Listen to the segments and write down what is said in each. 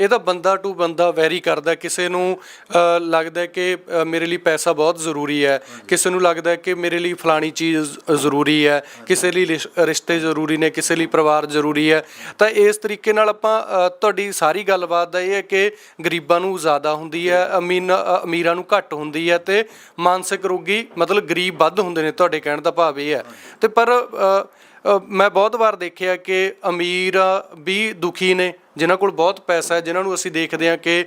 ਇਹ ਤਾਂ ਬੰਦਾ ਟੂ ਬੰਦਾ ਵੈਰੀ ਕਰਦਾ ਕਿਸੇ ਨੂੰ ਲੱਗਦਾ ਕਿ ਮੇਰੇ ਲਈ ਪੈਸਾ ਬਹੁਤ ਜ਼ਰੂਰੀ ਹੈ। ਕਿਸੇ ਨੂੰ ਲੱਗਦਾ ਕਿ ਮੇਰੇ ਲਈ ਫਲਾਣੀ ਚੀਜ਼ ਜ਼ਰੂਰੀ ਹੈ। ਕਿਸੇ ਲਈ ਰਿਸ਼- ਰਿਸ਼ਤੇ ਜ਼ਰੂਰੀ ਨੇ, ਕਿਸੇ ਲਈ ਪਰਿਵਾਰ ਜ਼ਰੂਰੀ ਹੈ। ਤਾਂ ਇਸ ਤਰੀਕੇ ਨਾਲ ਆਪਾਂ ਤੁਹਾਡੀ ਸਾਰੀ ਗੱਲਬਾਤ ਦਾ ਇਹ ਹੈ ਕਿ ਗਰੀਬਾਂ ਨੂੰ ਜ਼ਿਆਦਾ ਹੁੰਦੀ ਹੈ, ਅਮੀਨ ਅਮੀਰਾਂ ਨੂੰ ਘੱਟ ਹੁੰਦੀ ਹੈ ਤੇ ਮਾਨਸਿਕ ਰੋਗੀ ਮਤਲਬ ਗਰੀਬ ਵੱਧ ਹੁੰਦੇ ਨੇ, ਤੁਹਾਡੇ ਕਹਿਣ ਦਾ ਭਾਵ ਇਹ ਹੈ। ਤੇ ਪਰ ਮੈਂ ਬਹੁਤ ਵਾਰ ਦੇਖਿਆ ਕਿ ਅਮੀਰ ਵੀ ਦੁਖੀ ਨੇ, ਜਿਨ੍ਹਾਂ ਕੋਲ ਬਹੁਤ ਪੈਸਾ ਹੈ, ਜਿਨ੍ਹਾਂ ਨੂੰ ਅਸੀਂ ਦੇਖਦੇ ਹਾਂ ਕਿ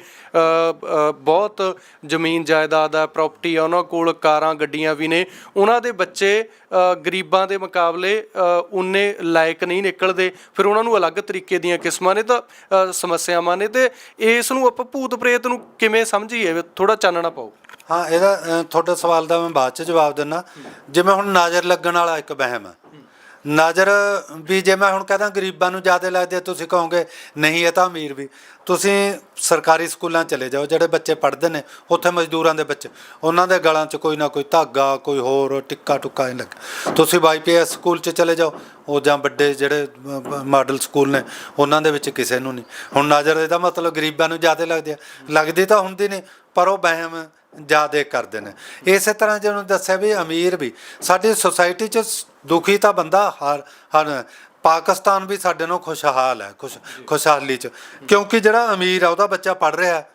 ਬਹੁਤ ਜ਼ਮੀਨ ਜਾਇਦਾਦ ਹੈ ਪ੍ਰਾਪਰਟੀ ਆ ਉਹਨਾਂ ਕੋਲ ਕਾਰਾਂ, ਗੱਡੀਆਂ ਵੀ ਨੇ। ਉਹਨਾਂ ਦੇ ਬੱਚੇ ਗਰੀਬਾਂ ਦੇ ਮੁਕਾਬਲੇ ਉਨੇ ਲਾਇਕ ਨਹੀਂ ਨਿਕਲਦੇ। ਫਿਰ ਉਹਨਾਂ ਨੂੰ ਅਲੱਗ ਤਰੀਕੇ ਦੀਆਂ ਕਿਸਮਾਂ ਨੇ ਤਾਂ ਸਮੱਸਿਆਵਾਂ ਨੇ ਤੇ ਇਸ ਨੂੰ ਆਪਾਂ ਭੂਤ ਪ੍ਰੇਤ ਨੂੰ ਕਿਵੇਂ ਸਮਝੀਏ? ਥੋੜਾ ਚਾਨਣਾ ਪਾਓ। ਹਾਂ, ਇਹਦਾ ਤੁਹਾਡੇ ਸਵਾਲ ਦਾ ਮੈਂ ਬਾਅਦ ਚ ਜਵਾਬ ਦਿੰਦਾ ਜਿਵੇਂ ਹੁਣ ਨਾਜ਼ਰ ਲੱਗਣ ਵਾਲਾ ਇੱਕ ਵਹਿਮ ਹੈ। ਨਜ਼ਰ ਵੀ ਜੇ ਮੈਂ ਹੁਣ ਕਹਦਾ ਗਰੀਬਾਂ ਨੂੰ ਜ਼ਿਆਦਾ ਲੱਗਦੀ ਹੈ ਤੁਸੀਂ ਕਹੋਗੇ, ਨਹੀਂ, ਇਹ ਤਾਂ ਅਮੀਰ ਵੀ। ਤੁਸੀਂ ਸਰਕਾਰੀ ਸਕੂਲਾਂ ਚਲੇ ਜਾਓ, ਜਿਹੜੇ ਬੱਚੇ ਪੜ੍ਹਦੇ ਨੇ, ਉੱਥੇ ਮਜ਼ਦੂਰਾਂ ਦੇ ਬੱਚੇ, ਉਹਨਾਂ ਦੇ ਗਲਾਂ 'ਚ ਕੋਈ ਨਾ ਕੋਈ ਧਾਗਾ, ਕੋਈ ਹੋਰ ਟਿੱਕਾ ਟੁੱਕਾ ਇਹ ਲੱਗ। ਤੁਸੀਂ ਵਾਈਪੀਐਸ ਸਕੂਲ 'ਚ ਚਲੇ ਜਾਓ, ਉਹ ਜਾਂ ਵੱਡੇ ਜਿਹੜੇ ਮਾਡਲ ਸਕੂਲ ਨੇ, ਉਹਨਾਂ ਦੇ ਵਿੱਚ ਕਿਸੇ ਨੂੰ ਨਹੀਂ। ਹੁਣ ਨਜ਼ਰ ਇਹਦਾ ਮਤਲਬ ਗਰੀਬਾਂ ਨੂੰ ਜ਼ਿਆਦਾ ਲੱਗਦੀ ਹੈ ਲੱਗਦੀ ਤਾਂ ਹੁੰਦੀ ਨਹੀਂ, ਪਰ ਉਹ ਵਹਿਮ ਜ਼ਿਆਦੇ ਕਰਦੇ ਨੇ। ਇਸੇ ਤਰ੍ਹਾਂ ਜਿਹਨੂੰ ਦੱਸਿਆ ਵੀ ਅਮੀਰ ਵੀ ਸਾਡੀ ਸੁਸਾਇਟੀ 'ਚ ਦੁਖੀ ਤਾਂ ਬੰਦਾ ਹਰ ਹਰ ਪਾਕਿਸਤਾਨ ਵੀ ਸਾਡੇ ਨਾਲ ਖੁਸ਼ਹਾਲ ਹੈ ਖੁਸ਼ ਖੁਸ਼ਹਾਲੀ 'ਚ। ਕਿਉਂਕਿ ਜਿਹੜਾ ਅਮੀਰ ਆ ਉਹਦਾ ਬੱਚਾ ਪੜ ਰਿਹਾ ਹੈ।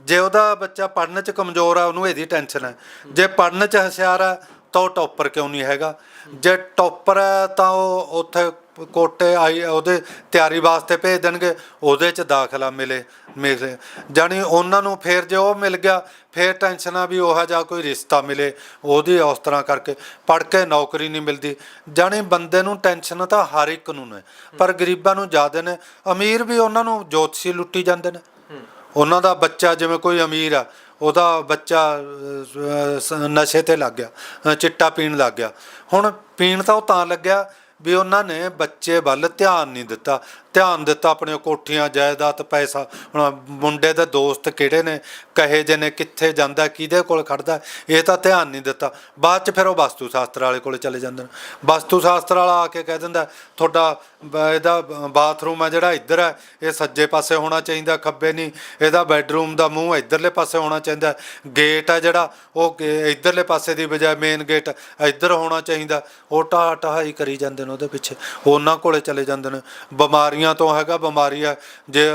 ਜੇ ਉਹਦਾ ਬੱਚਾ ਪੜਨ 'ਚ ਕਮਜ਼ੋਰ ਆ ਉਹਨੂੰ ਇਹਦੀ ਟੈਨਸ਼ਨ ਹੈ। ਜੇ ਪੜਨ 'ਚ ਹੁਸ਼ਿਆਰ ਆ ਤਾਂ ਉਹ ਟੌਪਰ ਕਿਉਂ ਨਹੀਂ ਹੈਗਾ? ਜੇ ਟੌਪਰ ਹੈ ਤਾਂ ਉਹ ਉੱਥੇ ਕੋਟੇ ਆਈ, ਉਹਦੇ ਤਿਆਰੀ ਵਾਸਤੇ ਭੇਜ ਦੇਣਗੇ, ਉਹਦੇ 'ਚ ਦਾਖਲਾ ਮਿਲੇ ਮਿਲੇ। ਜਾਣੀ ਉਹਨਾਂ ਨੂੰ ਫੇਰ ਜੇ ਉਹ ਮਿਲ ਗਿਆ, ਫੇਰ ਟੈਨਸ਼ਨਾਂ ਵੀ ਉਹ ਜਿਹਾ ਕੋਈ ਰਿਸ਼ਤਾ ਮਿਲੇ, ਉਹਦੀ ਉਸ ਤਰ੍ਹਾਂ ਕਰਕੇ। ਪੜ ਕੇ ਨੌਕਰੀ ਨਹੀਂ ਮਿਲਦੀ। ਜਾਣੀ ਬੰਦੇ ਨੂੰ ਟੈਨਸ਼ਨ ਤਾਂ ਹਰ ਇੱਕ ਨੂੰ ਨੇ, ਪਰ ਗਰੀਬਾਂ ਨੂੰ ਜ਼ਿਆਦਾ ਨੇ। ਅਮੀਰ ਵੀ ਉਹਨਾਂ ਨੂੰ ਜੋਤਸ਼ੀ ਲੁੱਟੀ ਜਾਂਦੇ ਨੇ। ਉਹਨਾਂ ਦਾ ਬੱਚਾ ਜਿਵੇਂ ਕੋਈ ਅਮੀਰ ਆ, ਉਹਦਾ ਬੱਚਾ ਨਸ਼ੇ ਤੇ ਲੱਗ ਗਿਆ ਚਿੱਟਾ ਪੀਣ ਲੱਗ ਗਿਆ। ਹੁਣ ਪੀਣ ਤਾਂ ਉਹ ਤਾਂ ਲੱਗਿਆ ਵੀ ਉਹਨਾਂ ਨੇ ਬੱਚੇ ਵੱਲ ਧਿਆਨ ਨਹੀਂ ਦਿੱਤਾ। ਧਿਆਨ ਦਿੱਤਾ ਆਪਣੀਆਂ ਕੋਠੀਆਂ, ਜਾਇਦਾਦ, ਪੈਸਾ। ਹੁਣ ਮੁੰਡੇ ਦੇ ਦੋਸਤ ਕਿਹੜੇ ਨੇ? ਕਹੇ ਜੇ ਨੇ ਕਿੱਥੇ ਜਾਂਦਾ, ਕਿਹਦੇ ਕੋਲ ਖੜਦਾ? ਇਹ ਤਾਂ ਧਿਆਨ ਨਹੀਂ ਦਿੱਤਾ। ਬਾਅਦ ਚ ਫਿਰ ਉਹ ਵਸਤੂ ਸ਼ਾਸਤਰ ਵਾਲੇ ਕੋਲ ਚਲੇ ਜਾਂਦੇ ਨੇ। ਵਸਤੂ ਸ਼ਾਸਤਰ ਵਾਲਾ ਆ ਕੇ ਕਹਿ ਦਿੰਦਾ, ਤੁਹਾਡਾ ਇਹਦਾ, ਬਾਥਰੂਮ ਆ ਜਿਹੜਾ ਇੱਧਰ ਹੈ ਇਹ ਸੱਜੇ ਪਾਸੇ ਹੋਣਾ ਚਾਹੀਦਾ, ਖੱਬੇ ਨਹੀਂ। ਇਹਦਾ ਬੈੱਡਰੂਮ ਦਾ ਮੂੰਹ ਇੱਧਰਲੇ ਪਾਸੇ ਹੋਣਾ ਚਾਹੀਦਾ। ਗੇਟ ਆ ਜਿਹੜਾ, ਉਹ ਗੇ- ਇੱਧਰਲੇ ਪਾਸੇ ਦੀ ਬਜਾਏ ਮੇਨ ਗੇਟ ਇੱਧਰ ਹੋਣਾ ਚਾਹੀਦਾ। ਉਹ ਢਾਹ ਹੀ ਕਰੀ ਜਾਂਦੇ ਨੇ ਉਹਦੇ ਪਿੱਛੇ। ਉਹਨਾਂ ਕੋਲੇ ਚਲੇ ਜਾਂਦੇ ਨੇ। ਬਿਮਾਰੀਆਂ ਤੋਂ ਹੈਗਾ ਬਿਮਾਰੀ ਆ ਜੇ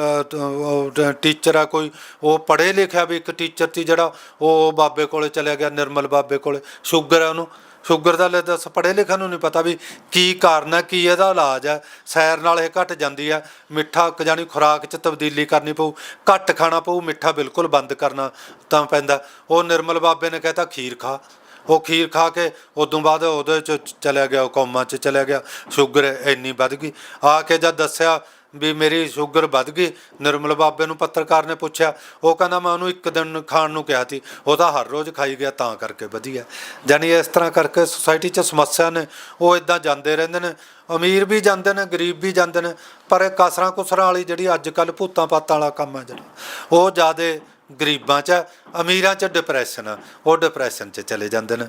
ਟੀਚਰ ਆ ਕੋਈ, ਉਹ ਪੜ੍ਹੇ ਲਿਖਿਆ ਵੀ ਇੱਕ ਟੀਚਰ ਸੀ ਜਿਹੜਾ, ਉਹ ਬਾਬੇ ਕੋਲੇ ਚਲਿਆ ਗਿਆ, ਨਿਰਮਲ ਬਾਬੇ ਕੋਲੇ। ਸ਼ੂਗਰ ਆ ਉਹਨੂੰ। ਸ਼ੂਗਰ ਦਾ ਲੈ ਦੱਸ, ਪੜ੍ਹੇ ਲਿਖਿਆ ਨੂੰ ਨਹੀਂ ਪਤਾ ਵੀ ਕੀ ਕਾਰਨ ਹੈ, ਕੀ ਇਹਦਾ ਇਲਾਜ ਹੈ। ਸੈਰ ਨਾਲ ਇਹ ਘਟ ਜਾਂਦੀ ਹੈ। ਮਿੱਠਾ ਕ ਜਾਣੀ ਖੁਰਾਕ 'ਚ ਤਬਦੀਲੀ ਕਰਨੀ ਪਊ। ਘੱਟ ਖਾਣਾ ਪਊ, ਮਿੱਠਾ ਬਿਲਕੁਲ ਬੰਦ ਕਰਨਾ ਤਾਂ ਪੈਂਦਾ। ਉਹ ਨਿਰਮਲ ਬਾਬੇ ਨੇ ਕਹਿਤਾ, ਖੀਰ ਖਾ। ਉਹ ਖੀਰ ਖਾ ਕੇ ਉਦੋਂ ਬਾਅਦ ਉਹਦੇ ਚ ਚਲਿਆ ਗਿਆ, ਉਹ ਕੌਮਾ ਚ ਚਲਿਆ ਗਿਆ, ਸ਼ੂਗਰ ਇੰਨੀ ਵੱਧ ਗਈ। ਆ ਕੇ ਜਦ ਦੱਸਿਆ ਵੀ ਮੇਰੀ ਸ਼ੂਗਰ ਵੱਧ ਗਈ, ਨਿਰਮਲ ਬਾਬੇ ਨੂੰ ਪੱਤਰਕਾਰ ਨੇ ਪੁੱਛਿਆ, ਉਹ ਕਹਿੰਦਾ ਮੈਂ ਉਹਨੂੰ ਇੱਕ ਦਿਨ ਖਾਣ ਨੂੰ ਕਿਹਾ ਸੀ, ਉਹ ਤਾਂ ਹਰ ਰੋਜ਼ ਖਾਈ ਗਿਆ ਤਾਂ ਕਰਕੇ ਵਧੀਆ। ਜਾਨੀ ਇਸ ਤਰ੍ਹਾਂ ਕਰਕੇ ਸੁਸਾਇਟੀ 'ਚ ਸਮੱਸਿਆ ਨੇ, ਉਹ ਇਦਾਂ ਜਾਂਦੇ ਰਹਿੰਦੇ ਨੇ, ਅਮੀਰ ਵੀ ਜਾਂਦੇ ਨੇ, ਗਰੀਬ ਵੀ ਜਾਂਦੇ ਨੇ, ਪਰ ਇਹ ਕਸਰਾਂ ਕੁਸਰਾਂ ਵਾਲੀ ਜਿਹੜੀ ਅੱਜ ਕੱਲ ਭੂਤਾਂ ਪਾਤਾਂ ਵਾਲਾ ਕੰਮ ਹੈ ਜਿਹੜਾ, ਉਹ ਜਿਆਦੇ ਗਰੀਬਾਂ 'ਚ ਅਮੀਰਾਂ 'ਚ ਡਿਪਰੈਸ਼ਨ ਆ ਉਹ ਡਿਪਰੈਸ਼ਨ 'ਚ ਚਲੇ ਜਾਂਦੇ ਨੇ।